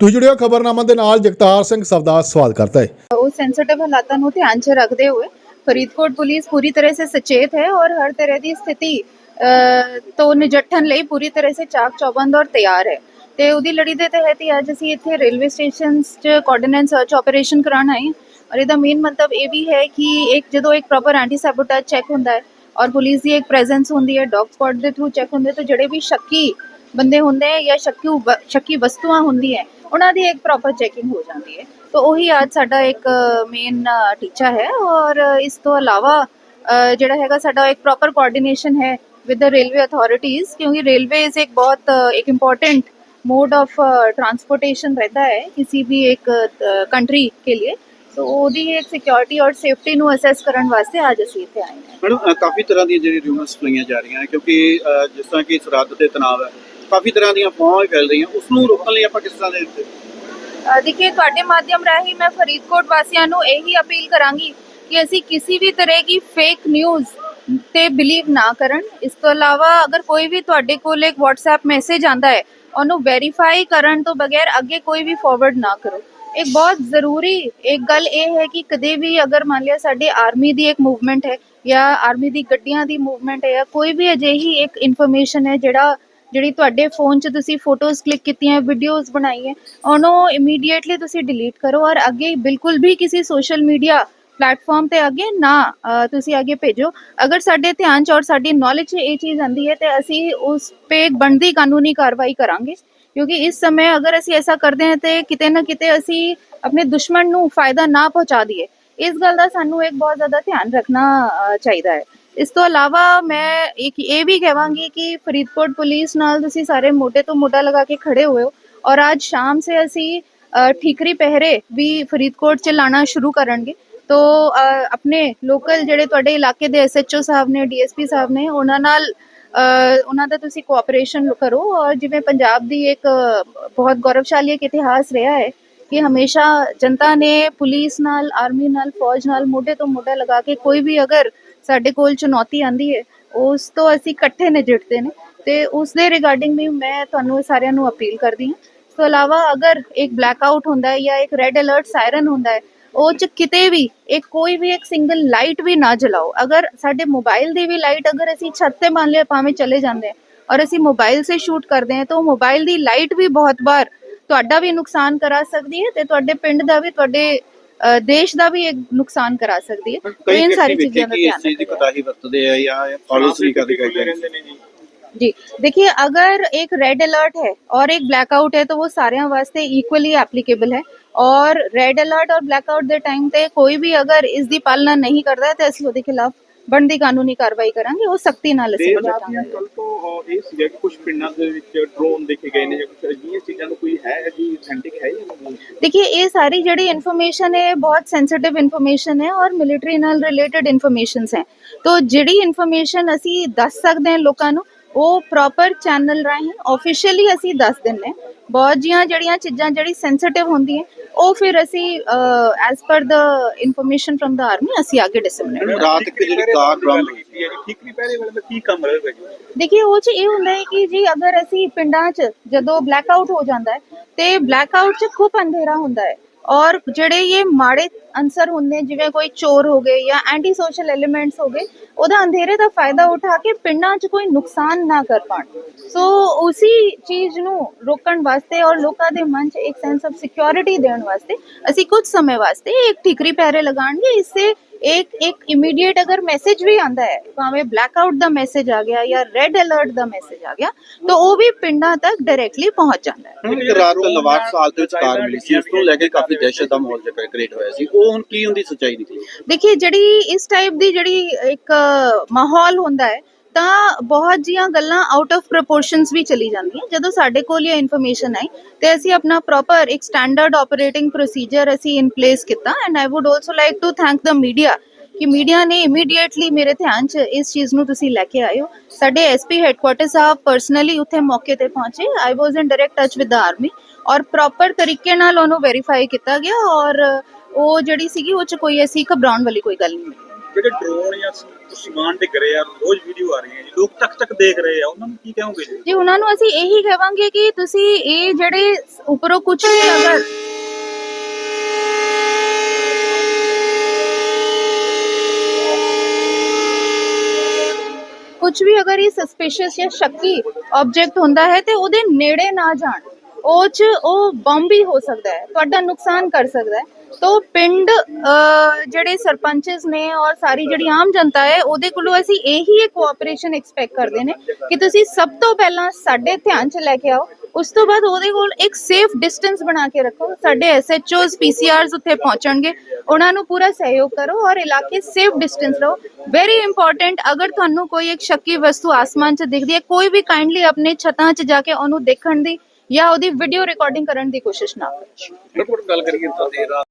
ਤੁਸੀਂ ਜੁੜਿਓ ਖਬਰਨਾਮਾ ਦੇ ਨਾਲ, ਜਗਤਾਰ ਸਿੰਘ ਸਵਦਾ ਸਵਾਲ ਕਰਦਾ ਹੈ। ਉਹ ਸੈਂਸਿਟਿਵ ਹਾਲਾਤਾਂ ਨੂੰ ਧਿਆਨ 'ਚ ਰੱਖਦੇ ਹੋਏ ਫਰੀਦਕੋਟ ਪੁਲਿਸ ਪੂਰੀ ਤਰ੍ਹਾਂ ਸੇ ਸਚੇਤ ਹੈ ਔਰ ਹਰ ਤਰ੍ਹਾਂ ਦੀ ਸਥਿਤੀ ਤੋਂ ਨਿਜੱਠਣ ਲਈ ਪੂਰੀ ਤਰ੍ਹਾਂ ਸੇ ਚਾਕ ਚੌਬੰਦ ਔਰ ਤਿਆਰ ਹੈ। ਤੇ ਉਹਦੀ ਲੜੀ ਦੇ ਤਹਿਤ ਹੀ ਅੱਜ ਅਸੀਂ ਇੱਥੇ ਰੇਲਵੇ ਸਟੇਸ਼ਨਸ 'ਚ ਕੋਆਰਡੀਨੇਟ ਸਰਚ ਆਪਰੇਸ਼ਨ ਕਰਾਉਣ ਆਏ ਔਰ ਇਹਦਾ ਮੇਨ ਮਤਲਬ ਇਹ ਵੀ ਹੈ ਕਿ ਇੱਕ ਜਦੋਂ ਇੱਕ ਪ੍ਰੋਪਰ ਐਂਟੀ ਸੈਬੋਟੇਜ ਚੈੱਕ ਹੁੰਦਾ ਹੈ ਔਰ ਪੁਲਿਸ ਦੀ ਇੱਕ ਪ੍ਰੈਜ਼ੈਂਸ ਹੁੰਦੀ ਹੈ ਡੌਗ ਸਪੌਟ ਦੇ ਥਰੂ ਚੈੱਕ ਹੁੰਦੇ ਤਾਂ ਜਿਹੜੇ ਵੀ ਸ਼ੱਕੀ ਬੰਦੇ ਹੁੰਦੇ ਜਾਂ ਸ਼ੱਕੀ ਸ਼ੱਕੀ ਵਸਤੂਆਂ ਹੁੰਦੀਆਂ ਉਹਨਾਂ ਦੀ ਇੱਕ ਪ੍ਰੋਪਰ ਚੈਕਿੰਗ ਹੋ ਜਾਂਦੀ ਹੈ ਤਾਂ ਉਹੀ ਅੱਜ ਸਾਡਾ ਇੱਕ ਮੇਨ ਟੀਚਾ ਹੈ ਔਰ ਇਸ ਤੋਂ ਇਲਾਵਾ ਅ, ਜਿਹੜਾ ਹੈਗਾ ਸਾਡਾ ਇੱਕ ਪ੍ਰੋਪਰ ਕੋਆਰਡੀਨੇਸ਼ਨ ਹੈ ਵਿਦ ਦ ਰੇਲਵੇ ਅਥਾਰਟੀਜ਼ क्योंकि रेलवे इज एक बहुत अ, एक इम्पॉर्टेंट मोड ऑफ ट्रांसपोर्टेशन रहता है किसी भी एक कंट्री के लिए तो ਉਹਦੀ ਇੱਕ ਸਿਕਿਉਰਿਟੀ ਔਰ ਸੇਫਟੀ ਨੂੰ ਅਸੈਸ ਕਰਨ ਵਾਸਤੇ ਅੱਜ ਅਸੀਂ ਇੱਥੇ ਆਏ ਹਾਂ ਮੈਡਮ ਅ, ਕਾਫੀ ਤਰ੍ਹਾਂ ਦੀਆਂ ਜਿਹੜੀ ਰਿਊਮਰਸ ਫਲਾਈਆਂ ਜਾ ਰਹੀਆਂ ਨੇ ਕਿਉਂਕਿ ਅ, ਜਿਸ ਤਰ੍ਹਾਂ ਕਿ ਸਰਹੱਦ ਤੇ ਤਣਾਅ ਹੈ ਕਾਫੀ ਤਰ੍ਹਾਂ ਦੀਆਂ ਅਫਵਾਹਾਂ ਵੀ ਫੈਲ ਰਹੀਆਂ। ਉਸ ਨੂੰ ਰੋਕਣ ਲਈ ਆਪਾਂ ਕਿਸ ਤਰ੍ਹਾਂ ਦੇ ਅ, ਤੁਹਾਡੇ ਮਾਧਿਅਮ ਰਾਹੀਂ ਮੈਂ ਫਰੀਦਕੋਟ ਵਾਸੀਆਂ ਨੂੰ ਇਹੀ ਅਪੀਲ ਕਰਾਂਗੀ ਕਿ ਅਸੀਂ ਕਿਸੇ ਵੀ ਤਰ੍ਹਾਂ ਦੀ ਫੇਕ ਨਿਊਜ਼ ਤੇ ਬਿਲੀਵ ਨਾ ਕਰਨ। ਇਸ ਤੋਂ ਇਲਾਵਾ ਅਗਰ ਕੋਈ ਵੀ ਤੁਹਾਡੇ ਕੋਲ ਇੱਕ WhatsApp ਮੈਸੇਜ ਆਂਦਾ ਹੈ ਉਹਨੂੰ ਵੈਰੀਫਾਈ ਕਰਨ ਤੋਂ ਬਗੈਰ ਅੱਗੇ ਕੋਈ ਵੀ ਫਾਰਵਰਡ ਨਾ ਕਰੋ। ਇੱਕ ਬਹੁਤ ਜ਼ਰੂਰੀ ਇੱਕ ਗੱਲ ਇਹ ਹੈ ਕਿ ਕਦੇ ਵੀ ਅਗਰ ਮੰਨ ਲਿਆ ਸਾਡੇ ਆਰਮੀ ਦੀ ਇੱਕ ਮੂਵਮੈਂਟ ਹੈ ਜਾਂ ਆਰਮੀ ਦੀ ਗੱਡੀਆਂ ਦੀ ਮੂਵਮੈਂਟ ਹੈ ਜਾਂ ਕੋਈ ਵੀ ਅਜਿਹੀ ਇੱਕ ਇਨਫੋਰਮੇਸ਼ਨ ਹੈ ਜਿਹੜਾ ਜਿਹੜੀ ਤੁਹਾਡੇ ਫੋਨ 'ਚ ਤੁਸੀਂ ਫੋਟੋਜ਼ ਕਲਿੱਕ ਕੀਤੀਆਂ ਵੀਡੀਓਜ਼ ਬਣਾਈ ਉਹਨੂੰ ਇਮੀਡੀਏਟਲੀ ਤੁਸੀਂ ਡਿਲੀਟ ਕਰੋ ਔਰ ਅੱਗੇ ਬਿਲਕੁਲ ਵੀ ਕਿਸੇ ਸੋਸ਼ਲ ਮੀਡੀਆ ਪਲੇਟਫਾਰਮ ਤੇ ਅੱਗੇ ਨਾ ਤੁਸੀਂ ਅੱਗੇ ਭੇਜੋ। ਅਗਰ ਸਾਡੇ ਧਿਆਨ 'ਚ ਔਰ ਸਾਡੀ ਨੌਲੇਜ 'ਚ ਇਹ ਚੀਜ਼ ਆਂਦੀ ਹੈ, ਤੇ ਅਸੀਂ ਉਸ ਪੇ ਬਣਦੀ ਕਾਨੂੰਨੀ ਕਾਰਵਾਈ ਕਰਾਂਗੇ। ਕਿਉਂਕਿ ਇਸ ਸਮੇਂ ਅਗਰ ਅਸੀਂ ਐਸਾ ਕਰਦੇ ਹਾਂ, ਤੇ ਕਿਤੇ ਨਾ ਕਿਤੇ ਅਸੀਂ ਆਪਣੇ ਦੁਸ਼ਮਣ ਨੂੰ ਫਾਇਦਾ ਨਾ ਪਹੁੰਚਾ ਦਈਏ। ਇਸ ਗੱਲ ਦਾ ਸਾਨੂੰ ਇੱਕ ਬਹੁਤ ਜ਼ਿਆਦਾ ਧਿਆਨ ਰੱਖਣਾ ਚਾਹੀਦਾ ਹੈ। ਇਸ ਤੋਂ ਇਲਾਵਾ ਮੈਂ ਇੱਕ ਇਹ ਵੀ ਕਹਾਂਗੀ ਕਿ ਫਰੀਦਕੋਟ ਪੁਲਿਸ ਨਾਲ ਤੁਸੀਂ ਸਾਰੇ ਮੋਢੇ ਤੋਂ ਮੋਢਾ ਲਗਾ ਕੇ ਖੜੇ ਹੋਏ ਹੋ ਔਰ ਅੱਜ ਸ਼ਾਮ ਸੇ ਅਸੀਂ ਅ, ਠੀਕਰੀ ਪਹਿਰੇ ਵੀ ਫਰੀਦਕੋਟ ਚ ਲਾਣਾ ਸ਼ੁਰੂ ਕਰਨਗੇ ਤੋ ਅ, ਆਪਣੇ ਲੋਕਲ ਜਿਹੜੇ ਤੁਹਾਡੇ ਇਲਾਕੇ ਦੇ ਐਸਐਚਓ ਸਾਹਿਬ ਨੇ ਡੀਐਸਪੀ ਸਾਹਿਬ ਨੇ ਉਹਨਾਂ ਨਾਲ ਅ, ਉਹਨਾਂ ਦਾ ਤੁਸੀਂ ਕੋਆਪਰੇਸ਼ਨ ਕਰੋ ਔਰ ਜਿਵੇਂ ਪੰਜਾਬ ਦੀ ਇੱਕ ਅ, ਬਹੁਤ ਗੌਰਵਸ਼ਾਲੀ ਇੱਕ ਇਤਿਹਾਸ ਰਿਹਾ ਹੈ ਕਿ ਹਮੇਸ਼ਾ ਜਨਤਾ ਨੇ ਪੁਲਿਸ ਨਾਲ ਆਰਮੀ ਨਾਲ ਫੌਜ ਨਾਲ ਮੋਢੇ ਤੋਂ ਮੋਢਾ ਲਗਾ ਕੇ ਕੋਈ ਵੀ ਅਗਰ ਸਾਡੇ ਕੋਲ ਚੁਣੌਤੀ ਆਂਦੀ ਹੈ ਉਸ ਤੋਂ ਅਸੀਂ ਇਕੱਠੇ ਨਜਿੱਠਦੇ ਨੇ ਤੇ ਉਸ ਦੇ ਰਿਗਾਰਡਿੰਗ ਵੀ ਮੈਂ ਤੁਹਾਨੂੰ ਸਾਰਿਆਂ ਨੂੰ ਅਪੀਲ ਕਰਦੀ ਹਾਂ। ਇਸ ਤੋਂ ਇਲਾਵਾ ਅਗਰ ਇੱਕ ਬਲੈਕਆਊਟ ਹੁੰਦਾ ਹੈ ਜਾਂ ਇੱਕ ਰੈੱਡ ਅਲਰਟ ਸਾਇਰਨ ਹੁੰਦਾ ਹੈ, ਉਹ ਚ ਕਿਤੇ ਵੀ ਇੱਕ ਕੋਈ ਵੀ ਇੱਕ ਸਿੰਗਲ ਲਾਈਟ ਵੀ ਨਾ ਜਲਾਓ। ਅਗਰ ਸਾਡੇ ਮੋਬਾਈਲ ਦੀ ਵੀ ਲਾਈਟ ਅਗਰ ਅਸੀਂ ਛੱਤ ਤੇ ਮੰਨ ਲਿਆ ਭਾਵੇਂ ਚਲੇ ਜਾਂਦੇ ਹਾਂ ਔਰ ਅਸੀਂ ਮੋਬਾਈਲ ਸੇ ਸ਼ੂਟ ਕਰਦੇ ਹਾਂ, ਤਾਂ ਉਹ ਮੋਬਾਈਲ ਦੀ ਲਾਈਟ ਵੀ ਬਹੁਤ ਵਾਰ ਤੁਹਾਡਾ ਵੀ ਨੁਕਸਾਨ ਕਰਾ ਸਕਦੀ ਹੈ ਤੇ ਤੁਹਾਡੇ ਪਿੰਡ ਦਾ ਵੀ, ਤੁਹਾਡੇ ਦੇਸ਼ ਦਾ ਵੀ ਇੱਕ ਨੁਕਸਾਨ ਕਰਾ ਸਕਦੀ ਹੈ ਤੇ ਕਈ ਇਨ ਸਾਰੀ ਵਿਅਕਤੀ ਚੀਜ਼ਾਂ ਦਾ ਕਿ ਇਸ ਧਿਆਨ ਚੀਜ਼ ਦੀ ਰੱਖੋ ਕੋਤਾਹੀ ਵਰਤਦੇ ਆ ਜਾਂ ਫਾਲੋ ਨਹੀਂ ਕਰਦੇ ਕਰਦੇ ਨੇ जी देखिए अगर एक रेड अलर्ट है और एक ब्लैकआउट है तो वो सारे वास्ते इक्वली एप्लीकेबल है और रेड अलर्ट और ब्लैकआउट ਦੇ ਟਾਈਮ ਤੇ ਕੋਈ ਵੀ ਅਗਰ ਇਸ ਦੀ ਪਾਲਣਾ ਨਹੀਂ ਕਰਦਾ ਹੈ ਤੇ ਅਸੀਂ ਉਹਦੇ ਖਿਲਾਫ ਬਣਦੀ ਕਾਨੂੰਨੀ ਕਾਰਵਾਈ ਕਰਾਂਗੇ ਉਹ ਸਖਤੀ ਨਾਲ ਅਸੀਂ ਬਚਾਵਾਂਗੇ। ਇਹ ਸੀਗਾ ਕਿ ਕੁਝ ਪਿੰਡਾਂ ਦੇ ਵਿੱਚ ਡਰੋਨ ਦੇਖੇ ਗਏ ਨੇ ਜਾਂ ਕੁਝ ਅਜਿਹੀਆਂ ਚੀਜ਼ਾਂ ਨੂੰ ਕੋਈ ਹੈ ਜੀ ਅਥੈਂਟਿਕ ਹੈ ਜਾਂ ਦੇਖिए ਇਹ ਸਾਰੀ ਜਿਹੜੀ ਇਨਫੋਰਮੇਸ਼ਨ ਹੈ ਬਹੁਤ ਸੈਂਸਿਟਿਵ ਇਨਫੋਰਮੇਸ਼ਨ ਹੈ ਔਰ ਮਿਲਟਰੀ ਨਾਲ ਰਿਲੇਟਡ ਇਨਫੋਰਮੇਸ਼ਨਸ ਹੈ। ਤੋ ਜਿਹੜੀ ਇਨਫੋਰਮੇਸ਼ਨ ਅਸੀਂ ਦੱਸ ਸਕਦੇ ਹਾਂ ਲੋਕਾਂ ਨੂੰ ਉਹ ਪ੍ਰੋਪਰ ਚੈਨਲ ਰਾਹੀਂ ਆਫੀਸ਼ੀਅਲੀ ਅਸੀਂ ਦੱਸ ਦਿੰਨੇ ਬਹੁਤ ਜੀਆਂ ਜਿਹੜੀਆਂ ਚੀਜ਼ਾਂ ਜਿਹੜੀ ਸੈਂਸਿਟਿਵ ਹੁੰਦੀਆਂ ਉਹ ਫਿਰ ਅਸੀਂ as per the information from the army ਅਸੀਂ ਅੱਗੇ ਡਿਸਮਿਨੇਟ ਰਾਤ ਇੱਕ ਜਿਹੜੀ ਕਾਰ ਹੋਈ ਕੀਤੀ ਹੈ ਜੀ ਠੀਕ ਨਹੀਂ ਪਹਿਰੇ ਵਾਲੇ ਦਾ ਕੀ ਕੰਮ ਰਹੇਗਾ ਜੀ? ਦੇਖਿਏ ਉਹ ਚ ਇਹ ਹੁੰਦਾ ਹੈ ਕਿ ਜੀ ਅਗਰ ਅਸੀਂ ਪਿੰਡਾਂ 'ਚ ਜਦੋਂ ਬਲੈਕਆਊਟ ਹੋ ਜਾਂਦਾ ਹੈ ਤੇ ਬਲੈਕਆਊਟ 'ਚ ਖੂਬ ਅੰਧੇਰਾ ਹੁੰਦਾ ਹੈ। ਔਰ ਜਿਹੜੇ ਇਹ ਮਾੜੇ ਅੰਸਰ ਹੁੰਦੇ ਜਿਵੇਂ ਕੋਈ ਚੋਰ ਹੋ ਗਏ ਜਾਂ ਐਂਟੀ ਸੋਸ਼ਲ ਐਲੀਮੈਂਟਸ ਹੋ ਗਏ, ਉਹਦਾ ਅੰਧੇਰੇ ਦਾ ਫਾਇਦਾ ਉਠਾ ਕੇ ਪਿੰਡਾਂ 'ਚ ਕੋਈ ਨੁਕਸਾਨ ਨਾ ਕਰ ਪਾਣ। ਸੋ ਉਸੇ ਚੀਜ਼ ਨੂੰ ਰੋਕਣ ਵਾਸਤੇ ਔਰ ਲੋਕਾਂ ਦੇ ਮਨ 'ਚ ਇੱਕ ਸੈਂਸ ਆਫ ਸਿਕਿਉਰਿਟੀ ਦੇਣ ਵਾਸਤੇ ਅਸੀਂ ਕੁਝ ਸਮੇਂ ਵਾਸਤੇ ਇੱਕ ਠੀਕਰੀ ਪਹਿਰੇ ਲਗਾਣਗੇ ਇਸਸੇ ਇੱਕ ਇੱਕ ਇਮੀਡੀਏਟ ਅਗਰ ਮੈਸੇਜ ਵੀ ਆਂਦਾ ਹੈ ਭਾਵੇਂ ਬਲੈਕਆਊਟ ਦਾ ਮੈਸੇਜ ਆ ਗਿਆ ਜਾਂ ਰੈੱਡ ਅਲਰਟ ਦਾ ਮੈਸੇਜ ਆ ਗਿਆ ਤਾਂ ਉਹ ਵੀ ਪਿੰਡਾਂ ਤੱਕ ਡਾਇਰੈਕਟਲੀ ਪਹੁੰਚ ਜਾਂਦਾ ਹੈ। ਇੱਕ ਰਾਤ ਲਵਾਰ ਸਾਲ ਦੇ ਵਿੱਚ ਕਾਰ ਮਿਲੀ ਸੀ ਉਸ ਤੋਂ ਲੈ ਕੇ ਕਾਫੀ ਦਹਿਸ਼ਤ ਦਾ ਮਾਹੌਲ ਜਿਹਾ ਕ੍ਰੀਏਟ ਹੋਇਆ ਸੀ। ਉਹ ਹੁਣ ਕੀ ਹੁੰਦੀ ਸੱਚਾਈ ਨਿਕਲੀ ਦੇਖिए ਜਿਹੜੀ ਇਸ ਟਾਈਪ ਦੀ ਜਿਹੜੀ ਇੱਕ ਮਾਹੌਲ ਹੁੰਦਾ ਹੈ ਤਾਂ ਬਹੁਤ ਜੀਆਂ ਗੱਲਾਂ ਆਊਟ ਆਫ ਪ੍ਰੋਪੋਰਸ਼ਨਸ ਵੀ ਚਲੀ ਜਾਂਦੀਆਂ। ਜਦੋਂ ਸਾਡੇ ਕੋਲ ਇਹ ਇਨਫੋਰਮੇਸ਼ਨ ਆਈ, ਤੇ ਅਸੀਂ ਆਪਣਾ ਪ੍ਰੋਪਰ ਇੱਕ ਸਟੈਂਡਰਡ ਆਪਰੇਟਿੰਗ ਪ੍ਰੋਸੀਜਰ ਅਸੀਂ ਇਨ ਪਲੇਸ ਕੀਤਾ। And I would also like to thank the media ਕਿ ਮੀਡੀਆ ਨੇ ਇਮੀਡੀਏਟਲੀ ਮੇਰੇ ਧਿਆਨ 'ਚ ਇਸ ਚੀਜ਼ ਨੂੰ ਤੁਸੀਂ ਲੈ ਕੇ ਆਏ ਹੋ। ਸਾਡੇ ਐਸਪੀ ਹੈੱਡਕੁਆਰਟਰ ਸਾਹਿਬ ਪਰਸਨਲੀ ਉੱਥੇ ਮੌਕੇ ਤੇ ਪਹੁੰਚੇ। I was in direct touch with the army ਔਰ ਪ੍ਰੋਪਰ ਤਰੀਕੇ ਨਾਲ ਉਹਨੂੰ ਵੈਰੀਫਾਈ ਕੀਤਾ ਗਿਆ। ਔਰ ਉਹ ਜਿਹੜੀ ਸੀਗੀ, ਉਹ 'ਚ ਕੋਈ ਐਸੀ ਘਬਰਾਉਣ ਵਾਲੀ ਕੋਈ ਗੱਲ ਨਹੀਂ। ਮਿਲੀ ਜਿਹੜੇ ਡਰੋਨ ਜਾਂ ਸ- ਸਮਾਨ ਡਿੱਗ ਰਹੇ ਆ, ਰੋਜ਼ ਵੀਡੀਓ ਆ। ਦੇਖ ਰਹੇ ਆ, ਉਹਨਾਂ ਨੂੰ ਕੀ ਕਹੋਗੇ ਜੀ? ਜੀ, ਉਹਨਾਂ ਨੂੰ ਅਸੀਂ ਇਹੀ ਕਹਾਂਗੇ ਕਿ ਤੁਸੀਂ ਇਹ ਜਿਹੜੇ ਉੱਪਰੋਂ ਕੁਝ ਵੀ ਅਗਰ ਕੁਝ ਵੀ ਅਗਰ ਇਹ ਸਸਪੀਸ਼ੀਅਸ ਜਾਂ ਸ਼ੱਕੀ ਆਬਜੈਕਟ ਹੁੰਦਾ ਹੈ ਤੇ ਉਹਦੇ ਨੇੜੇ ਨਾ ਜਾਣ, ਉਹ ਚ ਉਹ ਬੰਬ ਵੀ ਹੋ ਸਕਦਾ ਹੈ, ਤੁਹਾਡਾ ਨੁਕਸਾਨ ਕਰ ਸਕਦਾ ਹੈ। ਤੋ ਪਿੰਡ ਜਿਹੜੇ ਸਰਪੰਚਸ ਨੇ ਔਰ ਸਾਰੀ ਜਿਹੜੀ ਆਮ ਜਨਤਾ ਹੈ, ਉਹਦੇ ਕੋਲੋਂ ਅਸੀਂ ਇਹੀ ਇੱਕ ਕੋਆਪਰੇਸ਼ਨ ਐਕਸਪੈਕਟ ਕਰਦੇ ਨੇ ਕਿ ਤੁਸੀਂ ਸਭ ਤੋਂ ਪਹਿਲਾਂ ਸਾਡੇ ਧਿਆਨ 'ਚ ਲੈ ਕੇ ਆਓ, ਉਸ ਤੋਂ ਬਾਅਦ ਉਹਦੇ ਕੋਲ ਇੱਕ ਸੇਫ ਡਿਸਟੈਂਸ ਬਣਾ ਕੇ ਰੱਖੋ, ਸਾਡੇ ਐਸਐਚਓਸ ਪੀਸੀਆਰਸ ਉੱਥੇ ਪਹੁੰਚਣਗੇ, ਉਹਨਾਂ ਨੂੰ ਪੂਰਾ ਸਹਿਯੋਗ ਕਰੋ ਔਰ ਇਲਾਕੇ ਸੇਫ ਡਿਸਟੈਂਸ ਰਹੋ। ਵੈਰੀ ਇੰਪੋਰਟੈਂਟ ਅਗਰ ਤੁਹਾਨੂੰ ਕੋਈ ਇੱਕ ਸ਼ੱਕੀ ਵਸਤੂ ਆਸਮਾਨ 'ਚ ਦਿਖਦੀ ਹੈ, ਕੋਈ ਵੀ ਕਾਈਂਡਲੀ ਆਪਣੇ ਛੱਤਾਂ 'ਚ ਜਾ ਕੇ ਉਹਨੂੰ ਦੇਖਣ ਦੀ ਜਾਂ ਉਹਦੀ ਵੀਡੀਓ ਰਿਕਾਰਡਿੰਗ ਕਰਨ ਦੀ ਕੋਸ਼ਿਸ਼ ਨਾ ਕਰੋ। ਗੱਲ ਕਰੀਏ ਤਾਂ